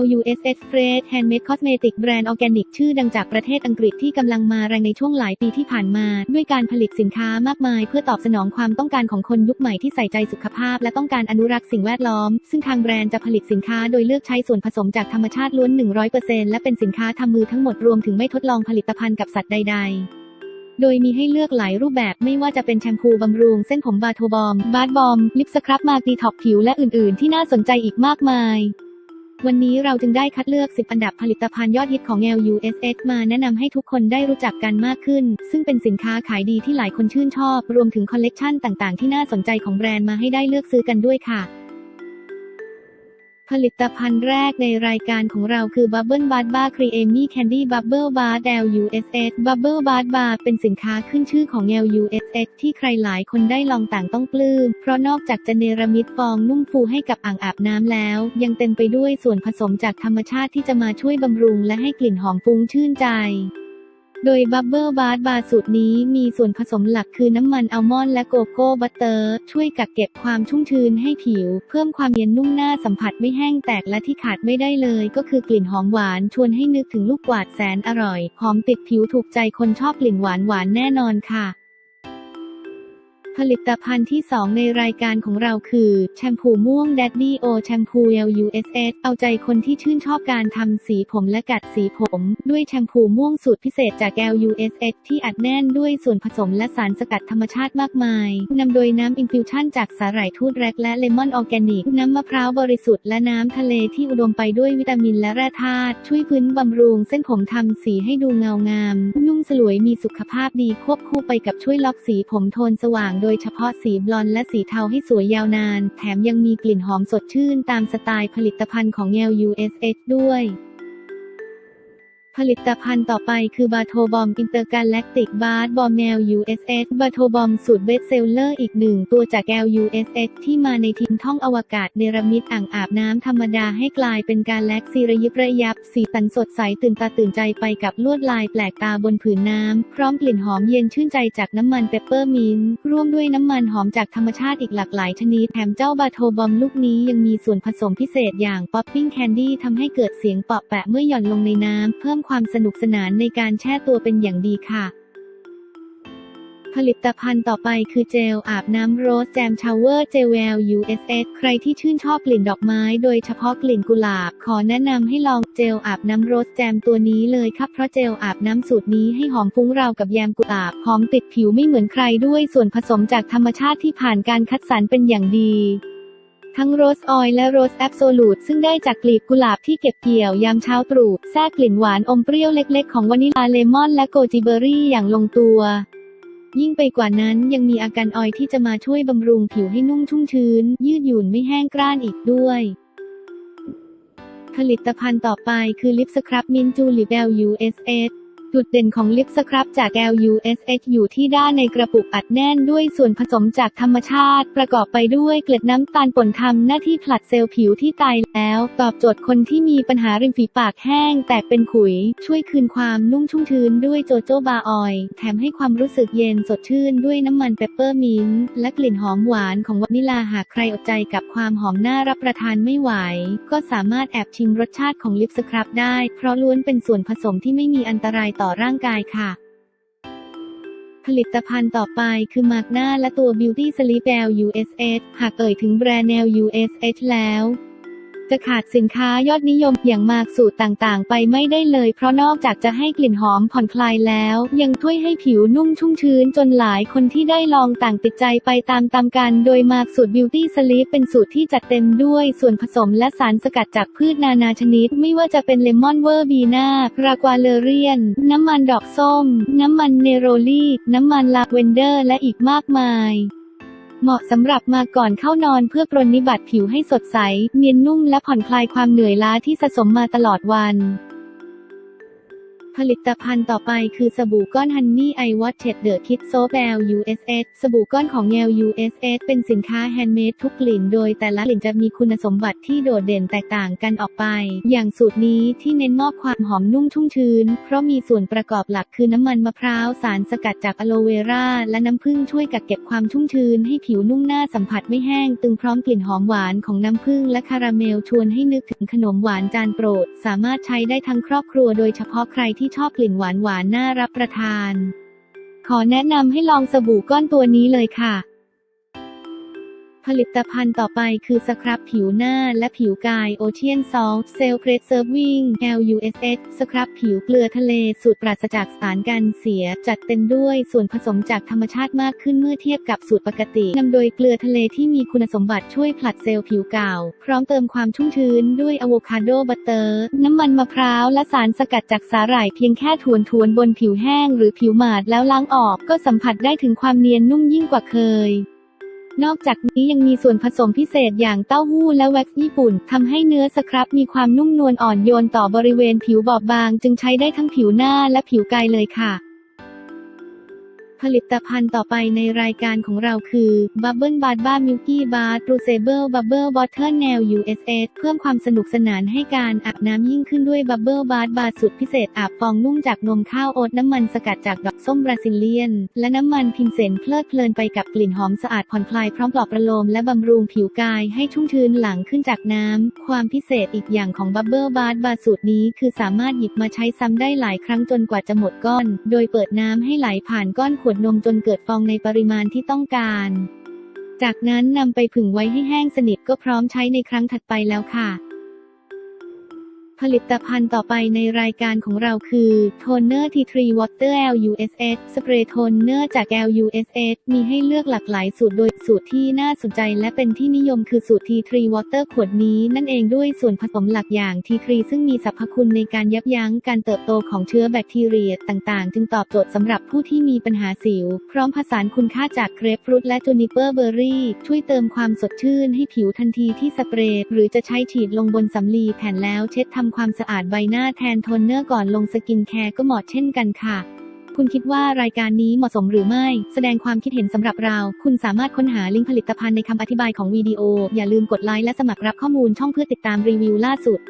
LUSS Fresh Handmade Cosmetic แบรนด์ออร์แกนิกชื่อดังจากประเทศอังกฤษที่กำลังมาแรงในช่วงหลายปีที่ผ่านมา ด้วยการผลิตสินค้ามากมาย เพื่อตอบสนองความต้องการของคนยุคใหม่ที่ใส่ใจสุขภาพ และต้องการอนุรักษ์สิ่งแวดล้อม ซึ่งทางแบรนด์จะผลิตสินค้าโดยเลือกใช้ส่วนผสมจากธรรมชาติล้วน 100%และเป็นสินค้าทำมือทั้งหมดรวมถึงไม่ทดลองผลิตภัณฑ์กับสัตว์ใด ๆโดยมีให้เลือกหลายรูปแบบไม่ว่าจะเป็นแชมพูบำรุงเส้นผมบาโทบอม บาร์บอม ลิปสครับมาดีท็อกผิวและอื่น ๆ ที่น่าสนใจอีกมากมาย วันนี้เราจึงได้คัดเลือก 10 อันดับผลิตภัณฑ์ยอดฮิตของ LUSS มาแนะนำให้ทุกคนได้รู้จักกันมากขึ้น ซึ่งเป็นสินค้าขายดีที่หลายคนชื่นชอบ รวมถึงคอลเลกชันต่างๆ ที่น่าสนใจของแบรนด์มาให้ได้เลือกซื้อกันด้วยค่ะ ผลิตภัณฑ์แรกในรายการของเราคือ Bubble Bath Bar Creamy Candy Bubble Bath LUSS Bubble Bath Bar เป็นสินค้าขึ้นชื่อของ LUSS ที่ใครหลายคนได้ลองต่างต้องปลื้ม เพราะนอกจากจะเนรมิตฟองนุ่มฟูให้กับอ่างอาบน้ำแล้ว ยังเต็มไปด้วยส่วนผสมจากธรรมชาติที่จะมาช่วยบำรุงและให้กลิ่นหอมฟุ้งชื่นใจ โดย Bubble Bath Bar สูตรนี้มีส่วนผสมหลักคือน้ำมันอัลมอนด์และโกโก้บัตเตอร์ ช่วยกักเก็บความชุ่มชื้นให้ผิว เพิ่มความเย็นนุ่มหน้าสัมผัสไม่แห้งแตกและที่ขาดไม่ได้เลย ก็คือกลิ่นหอมหวานชวนให้นึกถึงลูกกวาดแสนอร่อย หอมติดผิวถูกใจคนชอบกลิ่นหวานหวานแน่นอนค่ะ ผลิตภัณฑ์ที่ 2 ในรายการของเราคือ แชมพูม่วง Daddy O แชมพู LUSS เอาใจคนที่ชื่นชอบการทำสีผมและกัดสีผม ด้วยแชมพูม่วงสูตรพิเศษจาก LUSS ที่อัดแน่นด้วยส่วนผสมและสารสกัดธรรมชาติมากมายนำโดยน้ำอินฟิวชั่นจากสาหร่ายทูตแรกและเลมอนออร์แกนิก น้ำมะพร้าวบริสุทธิ์และน้ำทะเลที่อุดมไปด้วยวิตามินและแร่ธาตุช่วยพื้นบำรุงเส้นผมทำสีให้ดูเงางาม นุ่มสลวยมีสุขภาพดีควบคู่ไปกับช่วยล็อกสีผมโทนสว่างโดยเฉพาะสีบลอนด์และสีเทาให้สวยยาวนาน แถมยังมีกลิ่นหอมสดชื่นตามสไตล์ผลิตภัณฑ์ของ l USH ด้วย ผลิตภัณฑ์ต่อไปคือบาโทบอมอินเตอร์กาแลกติกบาร์บอมแนว USS บาโทบอมสูตรเบสเซลเลอร์อีกหนึ่งตัวจาก LUSS ที่มาในทีมท่องอวกาศเนรมิตอ่างอาบน้ำธรรมดาให้กลายเป็นการแลกซีระยิบระยับ สีสันสดใสตื่นตาตื่นใจไปกับลวดลายแปลกตาบนผืนน้ำ พร้อมกลิ่นหอมเย็นชื่นใจจากน้ำมันเปปเปอร์มินต์ร่วมด้วยน้ำมันหอมจากธรรมชาติอีกหลากหลายชนิดแถมเจ้าบาโทบอมลูกนี้ยังมีส่วนผสมพิเศษอย่างป๊อปปิ้งแคนดี้ทำให้เกิดเสียงเปาะแปะเมื่อหย่อนลงในน้ำเพิ่มความสนุกสนานในการแช่ตัวเป็นอย่างดีค่ะ ผลิตภัณฑ์ต่อไปคือเจลอาบน้ำโรสแจมชาวเวอร์เจลแวล USS ใครที่ชื่นชอบกลิ่นดอกไม้ โดยเฉพาะกลิ่นกุหลาบ ขอแนะนำให้ลองเจลอาบน้ำโรสแจมตัวนี้เลยครับ เพราะเจลอาบน้ำสูตรนี้ให้หอมฟุ้งราวกับแยมกุหลาบ หอมติดผิวไม่เหมือนใครด้วยส่วนผสมจากธรรมชาติที่ผ่านการคัดสรรเป็นอย่างดี ทั้งโรสออยล์และโรสแอบโซลูตซึ่งได้จากกลีบกุหลาบที่เก็บเกี่ยวยามเช้าตรู่แทรกกลิ่นหวานอมเปรี้ยวเล็กๆ ของวานิลาเลมอนและโกจิเบอรี่อย่างลงตัว ยิ่งไปกว่านั้นยังมีอาการออยล์ที่จะมาช่วยบำรุงผิวให้นุ่มชุ่มชื้น ยืดหยุ่นไม่แห้งกร้านอีกด้วย ผลิตภัณฑ์ต่อไปคือลิปสครับมินจูลิเบล USS จุดเด่นของลิปสครับจาก LUSS อยู่ที่ด้านในกระปุกอัดแน่นด้วยส่วนผสมจากธรรมชาติ ประกอบไปด้วยเกล็ดน้ำตาลป่นทำหน้าที่ผลัดเซลล์ผิวที่ตายแล้ว ตอบโจทย์คนที่มีปัญหาริมฝีปากแห้ง แตกเป็นขุย ช่วยคืนความนุ่มชุ่มชื้นด้วยโจโจบาออยล์แถมให้ความรู้สึกเย็นสดชื่นด้วยน้ำมันเปปเปอร์มินต์และกลิ่นหอมหวานของวานิลาหากใครอดใจกับความหอมน่ารับประทานไม่ไหว ก็สามารถแอบชิมรสชาติของลิปสครับได้ เพราะล้วนเป็นส่วนผสมที่ไม่มีอันตรายต่อ่อร่างกายค่ะ ผลิตภัณฑ์ต่อไปคือมาร์กหน้าและตัว Beauty Sleep L USH หากเอ่ยถึงแบรนด์ L USH แล้ว จะขาดสินค้ายอดนิยมอย่างมากสูตรต่างๆ ไปไม่ได้เลย เพราะนอกจากจะให้กลิ่นหอมผ่อนคลายแล้ว ยังช่วยให้ผิวนุ่มชุ่มชื้นจนหลายคนที่ได้ลองต่างติดใจไปตามๆกัน โดยมากสูตร Beauty Sleep เป็นสูตรที่จัดเต็มด้วยส่วนผสมและสารสกัดจากพืชนานาชนิด ไม่ว่าจะเป็นเลมอนเวอร์บีนารากวาเลเรียน น้ำมันดอกส้ม น้ำมันเนโรลีน้ำมันลาเวนเดอร์ และอีกมากมาย เหมาะสำหรับมาก่อนเข้านอนเพื่อปรนนิบัติผิวให้สดใส เนียนนุ่มและผ่อนคลายความเหนื่อยล้าที่สะสมมาตลอดวัน ผลิตภัณฑ์ต่อไปคือสบู่ก้อนฮันนี่ไอวอตเชดเดอะคิดโซแบล USS สบู่ก้อนของแงว USS เป็นสินค้าแฮนด์เมดทุกกลิ่นโดยแต่ละกลิ่นจะมีคุณสมบัติที่โดดเด่นแตกต่างกันออกไป อย่างสูตรนี้ที่เน้นมอบความหอมนุ่มชุ่มชื้น เพราะมีส่วนประกอบหลักคือน้ำมันมะพร้าวสารสกัดจากอะโลเวราและน้ำผึ้งช่วยกักเก็บความชุ่มชื้นให้ผิวนุ่มหน้าสัมผัสไม่แห้ง ตึงพร้อมกลิ่นหอมหวานของน้ำผึ้งและคาราเมลชวนให้นึกถึงขนมหวานจานโปรด สามารถใช้ได้ทั้งครอบครัวโดยเฉพาะใครที่ชอบกลิ่นหวานหวานน่ารับประทาน ขอแนะนำให้ลองสบู่ก้อนตัวนี้เลยค่ะ ผลิตภัณฑ์ต่อไปคือสครับผิวหน้าและผิวกาย Ocean Salt Cell Preserving LUSS สครับผิวเกลือทะเลสูตรปราศจากสารกันเสีย จัดเต็มด้วยส่วนผสมจากธรรมชาติมากขึ้นเมื่อเทียบกับสูตรปกตินำโดยเกลือทะเลที่มีคุณสมบัติช่วยผลัดเซลล์ผิวเก่า พร้อมเติมความชุ่มชื้นด้วยอะโวคาโดบัตเตอร์น้ำมันมะพร้าวและสารสกัดจากสาหร่ายเพียงแค่ทวนทวนๆบนผิวแห้ง หรือผิวหมาดแล้วล้างออกก็สัมผัสได้ถึงความเนียนนุ่มยิ่งกว่าเคย นอกจากนี้ยังมีส่วนผสมพิเศษอย่างเต้าหู้และแว็กซ์ญี่ปุ่นทำให้เนื้อสครับมีความนุ่มนวลอ่อนโยนต่อบริเวณผิวบอบบาง จึงใช้ได้ทั้งผิวหน้าและผิวกายเลยค่ะ ผลิตภัณฑ์ต่อไปในรายการของเราคือ Bubble Bath Bar Milky Bar Bruceable Bubble Water Nail USS เพิ่มความสนุกสนานให้การอาบน้ำยิ่งขึ้นด้วย Bubble Bath Bar สุดพิเศษอาบฟองนุ่มจากนมข้าวโอ๊ตน้ำมันสกัดจากดอกส้มบราซิเลียน และน้ำมันพิมเซนเพลิดเพลินไปกับกลิ่นหอมสะอาดผ่อนคลายพร้อมปลอบประโลมและบำรุงผิวกายให้ชุ่มชื้นหลังขึ้นจากน้ำความพิเศษอีกอย่างของ Bubble Bath Bar สูตรนี้คือสามารถหยิบมาใช้ซ้ำได้หลายครั้งจนกว่าจะหมดก้อน โดยเปิดน้ำให้ไหลผ่านก้อนขวดนมจนเกิดฟองในปริมาณที่ต้องการ จากนั้นนำไปผึ่งไว้ให้แห้งสนิทก็พร้อมใช้ในครั้งถัดไปแล้วค่ะ ผลิตภัณฑ์ต่อไปในรายการของเราคือ Toner T3 Water LUSS สเปรย์โทนเนอร์จาก LUSS มีให้เลือกหลากหลายสูตรโดยสูตรที่น่าสนใจและเป็นที่นิยมคือสูตร T3 Water ขวดนี้นั่นเองด้วยส่วนผสมหลักอย่าง T3 ซึ่งมีสรรพคุณในการยับยั้งการเติบโตของเชื้อแบคทีเรียต่างๆ จึงตอบโจทย์สำหรับผู้ที่มีปัญหาสิว พร้อมผสานคุณค่าจากเกรปฟรุตและจูนิเปอร์เบอร์รี่ช่วยเติมความสดชื่นให้ผิวทันทีที่สเปรย์หรือจะใช้ฉีดลงบนสำลีแผ่นแล้วเช็ดทำความสะอาดใบหน้าแทนโทนเนอร์ก่อนลงสกินแคร์ก็เหมาะเช่นกันค่ะ คุณคิดว่ารายการนี้เหมาะสมหรือไม่ แสดงความคิดเห็นสำหรับเรา คุณสามารถค้นหาลิงก์ผลิตภัณฑ์ในคำอธิบายของวิดีโอ อย่าลืมกดไลค์และสมัครรับข้อมูลช่องเพื่อติดตามรีวิวล่าสุด